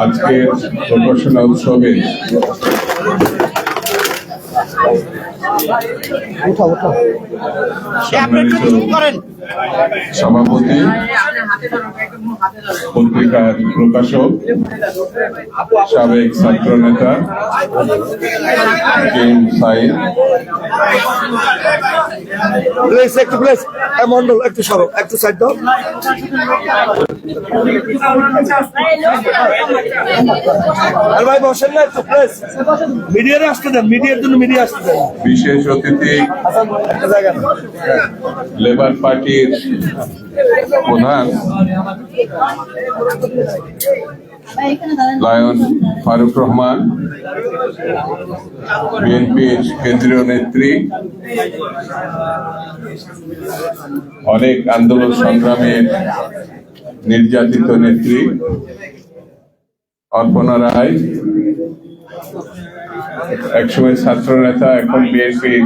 আজকের প্রকাশনা উৎসবে সম্মানিত সভাপতি পত্রিকার প্রকাশক সাবেক ছাত্র নেতা কে এম সাইদ। প্লিজ একটু প্লিজ মন্ডল একটু সরো একটু সাইড দাও। আর ভাই বসেন না একটু প্লিজ। মিডিয়ারে আসতে দেন মিডিয়ার জন্য মিডিয়া আসতে দেন। বিশেষ অতিথি একটা জায়গা পার্টির প্রধান লায়ন ফারুক রহমান বিএনপির কেন্দ্রীয় নেত্রী। অনেক আন্দোলন সংগ্রামের নির্যাতিত নেত্রী। অর্পণা রায়। একসময় ছাত্র নেতা এখন বিএনপির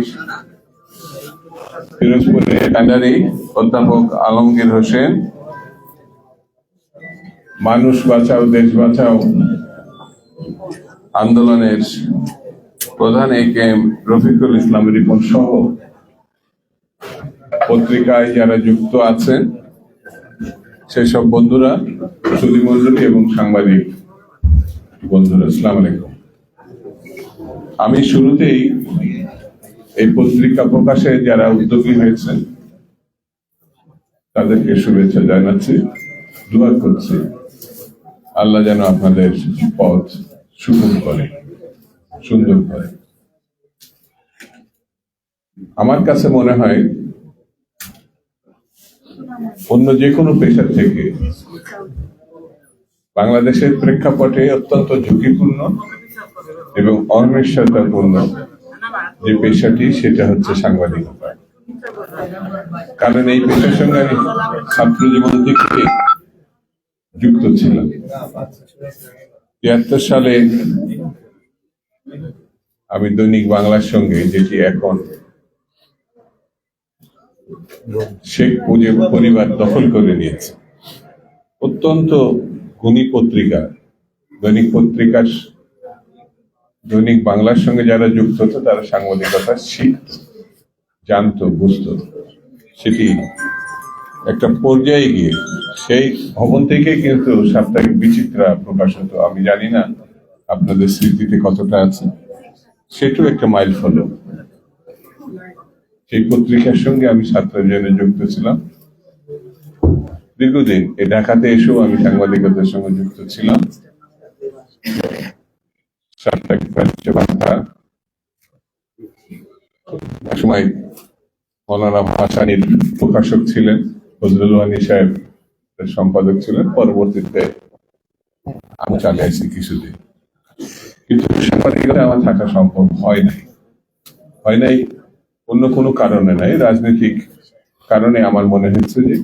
পিরোজপুরের কান্ডারি অধ্যাপক আলমগীর হোসেন। মানুষ বাঁচাও, দেশ বাঁচাও। আন্দোলনের প্রধান A K M Rafiqul Islam Ripon সহ পত্রিকায় যারা যুক্ত আছেন, সেসব বন্ধুরা সুদীমণ্ডলী এবং সাংবাদিক বন্ধুরা, আসসালামু আলাইকুম। আমি শুরুতেই এই পত্রিকা প্রকাশে যারা উদ্যোগী হয়েছেন, তাদেরকে শুভেচ্ছা জানাচ্ছি, দোয়া করছি। আল্লাহ যেন আপনাদের পথ সুগম করে, সুন্দর করে। আমার কাছে মনে হয়, অন্য যে কোনো পেশার থেকে, বাংলাদেশের প্রেক্ষাপটে অত্যন্ত ঝুঁকিপূর্ণ এবং অনিশ্চয়তাপূর্ণ যে পেশাটি, সেটা হচ্ছে সাংবাদিকতা কারণ এই পেশার সঙ্গে আমি ছাত্র জীবন থেকে যুক্ত ছিলাম। তিয়াত্তর সালে আমি দৈনিক বাংলার সঙ্গে, যেটি এখন শেখ মুজিব পরিবার দখল করে নিয়েছে। অত্যন্ত গুণী পত্রিকা, দৈনিক পত্রিকার দৈনিক বাংলার সঙ্গে যারা যুক্ত হতো, তারা সাংবাদিকতা শিখত, জানতো, বুঝতো। সেটি একটা পর্যায়ে গিয়ে, সেই ভবন থেকে কিন্তু সাপ্তাহিক বিচিত্রা প্রকাশ হতো। আমি জানি না আপনাদের স্মৃতিতে কতটা আছে। সেটাও একটা মাইল ফলো সেই পত্রিকার সঙ্গে আমি ছাত্র জনে যুক্ত ছিলাম। দীর্ঘদিন এই ঢাকাতে এসেও আমি সাংবাদিকতার সঙ্গে যুক্ত ছিলাম। সাপ্তাহিক মৌলানা ভাসানির প্রকাশক ছিলেন, ফজলুল ওয়ানি সাহেব সম্পাদক ছিলেন। পরবর্তীতে আমি চালিয়ে আসছি কিছুদিন। কিন্তু সাংবাদিকতা আমার থাকা সম্ভব হয় নাই। হয় নাই অন্য কোনো কারণে নাই, রাজনৈতিক কারণে আমার মনে হচ্ছে যে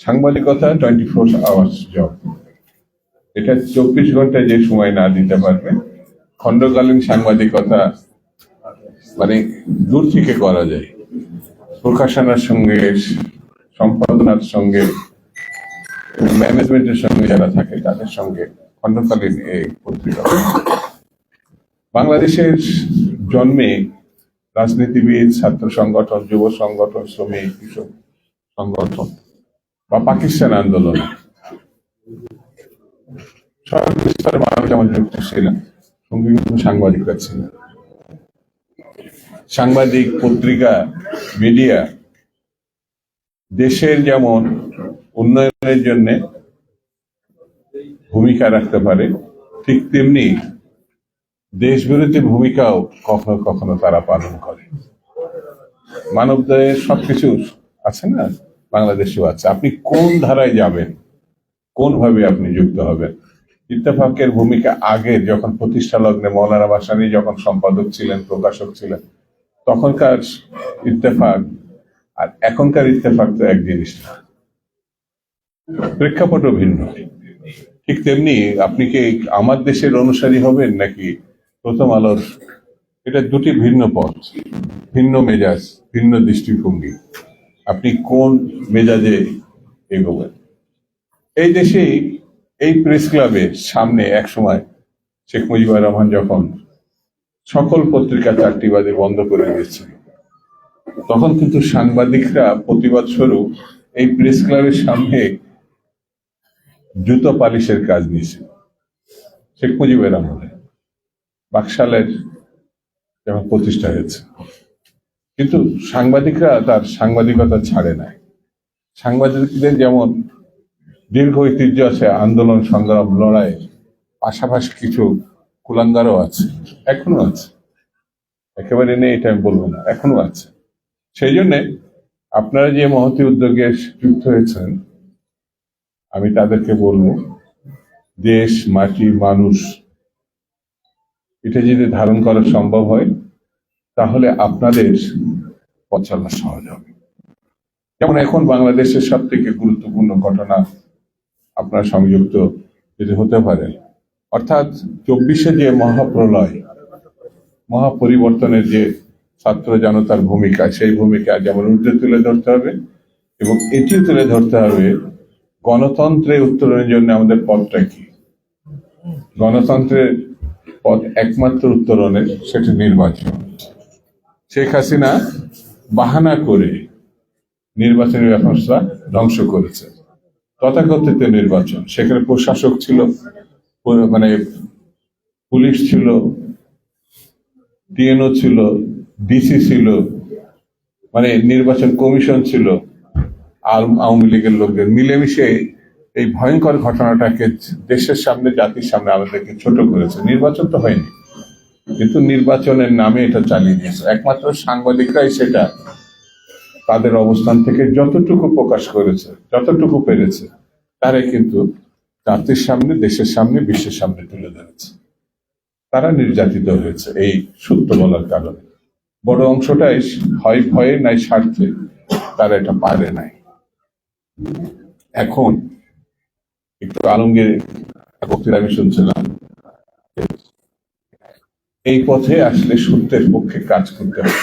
সাংবাদিকতা টোয়েন্টি ফোর আওয়ার্স জব এটা চব্বিশ ঘন্টায় যে সময় না দিতে পারবে খণ্ডকালীন সাংবাদিকতা মানে দূর থেকে করা যায়। প্রকাশনার সঙ্গে, সম্পাদনার সঙ্গে, ম্যানেজমেন্টের সঙ্গে যারা থাকে, তাদের সঙ্গে খণ্ডকালীন এই পত্রিকা। বাংলাদেশের জন্মে রাজনীতিবিদ, ছাত্র সংগঠন, যুব সংগঠন, শ্রমিক, কৃষক সংগঠন বা পাকিস্তান আন্দোলন। সব মানুষ যেমন যুক্ত ছিলেন সঙ্গে কিন্তু সাংবাদিক পত্রিকা, মিডিয়া, দেশের যেমন উন্নয়নের জন্য ভূমিকা রাখতে পারে, ঠিক তেমনি দেশ বিরোধী ভূমিকাও কখনো কখনো তারা পালন করে। মানবদের সবকিছু আছে না? বাংলাদেশেও আছে। আপনি কোন ধারায় যাবেন? কোন ভাবে আপনি যুক্ত হবেন? ইত্তেফাকের ভূমিকা আগে যখন প্রতিষ্ঠা লগ্নে মৌলানা বাসানি যখন সম্পাদক ছিলেন, প্রকাশক ছিলেন, তখনকার ইত্তেফাক আর এখনকার ইত্তেফাক তো এক জিনিস না। প্রেক্ষাপটও ভিন্ন। ঠিক তেমনি আপনি কি আমার দেশের অনুসারী হবেন নাকি প্রথম আলোর? এটা দুটি ভিন্ন পথ, ভিন্ন মেজাজ, ভিন্ন দৃষ্টিভঙ্গি। আপনি কোন মেজাজে এগোবেন? এই দেশেই এই প্রেস ক্লাবের সামনে এক সময় শেখ মুজিবুর রহমান যখন সকল পত্রিকা চারটি বাজে বন্ধ করে দিয়েছিল, তখন কিন্তু সাংবাদিকরা প্রতিবাদ স্বরূপ এই প্রেস ক্লাবের সামনে জুতো পালিশের কাজ নিয়েছিল শেখ মুজিবের আমলে বাকশালের যখন প্রতিষ্ঠা হয়েছে। কিন্তু সাংবাদিকরা তার সাংবাদিকতা ছাড়ে নাই। সাংবাদিকদের যেমন দীর্ঘ ঐতিহ্য আছে, আন্দোলন, সংগ্রাম, লড়াই, পাশাপাশি কিছু কুলাঙ্গারও আছে, এখনও আছে। একেবারে নেই এটা আমি বলব না, এখনও আছে। সেই জন্যে আপনারা যে মহতি উদ্যোগে যুক্ত হয়েছেন, আমি তাদেরকে বলব, দেশ, মাটি, মানুষ, এটা যদি ধারণ করা সম্ভব হয়, তাহলে আপনাদের পথ সহজ হবে। যেমন এখন বাংলাদেশের সব থেকে গুরুত্বপূর্ণ ঘটনা আপনার সংযুক্ত যদি হতে পারে। অর্থাৎ চব্বিশে যে মহাপ্রলয়, মহাপরিবর্তনের যে ছাত্র জনতার ভূমিকা, সেই ভূমিকা যেমন ঊর্ধ্বে তুলে ধরতে হবে এবং এটিও তুলে ধরতে হবে, গণতন্ত্রের উত্তরণের জন্য আমাদের পথটা কি? গণতন্ত্রের পথ একমাত্র উত্তরণের, সেটি নির্বাচন। শেখ হাসিনা বাহানা করে নির্বাচনী ব্যবস্থা ধ্বংস করেছে। তথাকথিত নির্বাচন। সেখানে প্রশাসক ছিল মানে পুলিশ ছিল, টিএনও ছিল, ডিসি ছিল মানে নির্বাচন কমিশন ছিল আওয়ামী লীগের লোকদের মিলেমিশে এই ভয়ঙ্কর ঘটনাটাকে দেশের সামনে, জাতির সামনে আমাদেরকে ছোট করেছে। নির্বাচন তো হয়নি, কিন্তু নির্বাচনের নামে এটা চালিয়ে দিয়েছে। একমাত্র সাংবাদিকরাই সেটা তাদের অবস্থান থেকে যতটুকু প্রকাশ করেছে, যতটুকু পেরেছে, তারাই কিন্তু জাতির সামনে, দেশের সামনে, বিশ্বের সামনে তুলে ধরেছে। তারা নির্যাতিত হয়েছে, এই সত্য বলার কারণে। বড় অংশটাই হয় ভয়ে, নাই স্বার্থে তারা এটা পারে নাই। এখন একটু আলমগীর বক্তৃতা আমি শুনছিলাম এই পথে আসলে সূত্রের পক্ষে কাজ করতে হবে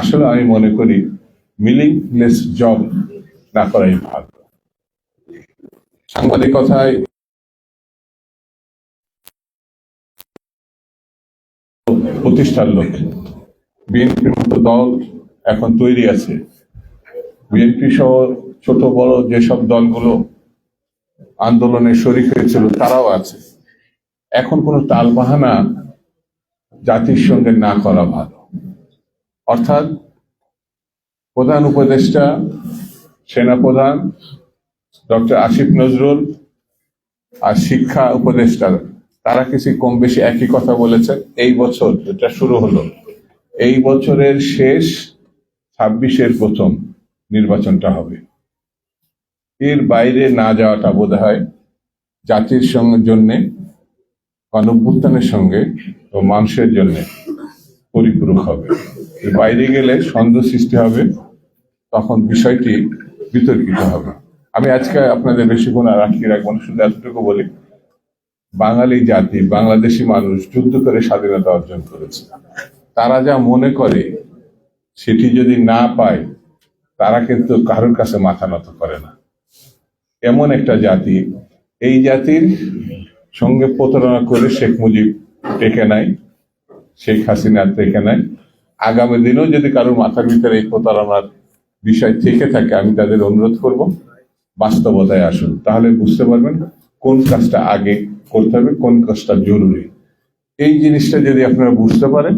আসলে আমি মনে করি মিলিংলেস জব না করাই ভালো। সাংবাদিকতায় প্রতিষ্ঠার লক্ষ্যে বিএনপির মতো দল এখন তৈরি আছে। বিএনপি সহ ছোট বড় যেসব দলগুলো আন্দোলনে শরিক হয়েছিল, তারাও আছে। এখন কোনো তালবাহানা জাতির সঙ্গে না করা ভালো। অর্থাৎ প্রধান উপদেষ্টা, সেনাপ্রধান, ডক্টর আসিফ নজরুল আর শিক্ষা উপদেষ্টা, তারা কিছু কম বেশি একই কথা বলেছেন। এই বছর যেটা শুরু হলো, এই বছরের শেষ ছাব্বিশের প্রথম নির্বাচনটা হবে। এর বাইরে না যাওয়াটা বোধ হয় জাতির সঙ্গে জন্যে, গণভ্যুত্থানের সঙ্গে ও মানুষের জন্য পরিপূরক হবে। বাইরে গেলে সন্দেহ সৃষ্টি হবে। তখন বিষয়টি বিতর্কিত হবে। আমি আজকে আপনাদের বেশিক্ষণ আর আটকে রাখব না, শুধু এতটুকু বলি, বাঙালি জাতি, বাংলাদেশি মানুষ যুদ্ধ করে স্বাধীনতা অর্জন করেছে। তারা যা মনে করে, সেটি যদি না পায়, তারা কিন্তু কারোর কাছে মাথা নত করে না। এমন একটা জাতি, এই জাতির সঙ্গে প্রতারণা করে শেখ মুজিব টেকে নাই শেখ হাসিনা টেকে নাই আগামী দিনেও যদি কারোর মাথার ভিতরে এই প্রতারণার বিষয় থেকে থাকে, আমি তাদের অনুরোধ করব, বাস্তবতায় আসুন। তাহলে বুঝতে পারবেন কোন কাজটা আগে করতে হবে, কোন কাজটা জরুরি। এই জিনিসটা যদি আপনারা বুঝতে পারেন,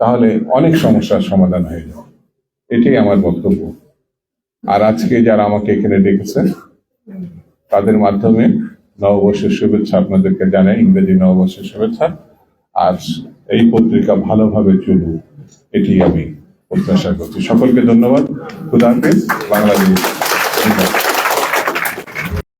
তাহলে অনেক সমস্যার সমাধান হয়ে যাবে। এটাই আমার বক্তব্য। আর আজকে যারা আমাকে এখানে ডেকেছেন, তাদের মাধ্যমে নববর্ষের শুভেচ্ছা আপনাদেরকে জানাই, ইংরেজি নববর্ষের শুভেচ্ছা। আর এই পত্রিকা ভালোভাবে চলুক, এটি আমি প্রত্যাশা করছি সকলকে ধন্যবাদ। খুদা হাফেজ। বাংলাদেশ।